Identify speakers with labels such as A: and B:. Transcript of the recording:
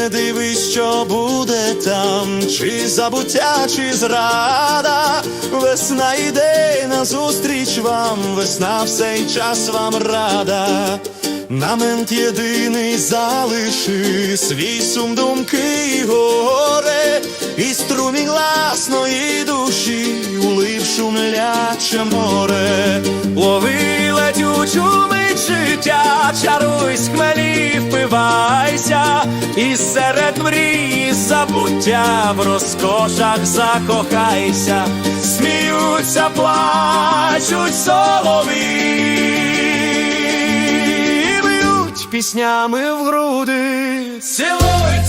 A: не дивись, що буде там, чи забуття, чи зрада, весна йде назустріч вам, весна в цей час вам рада. на мент єдиний залиши. Свій сум думки і горе, і струмінь власної душі, улив шумляче море, лови летючу мить життя, чаруй з хмелі впива і серед мрії забуття в розкошах закохайся, сміються, плачуть солові, б'ють піснями в груди. Цілуй,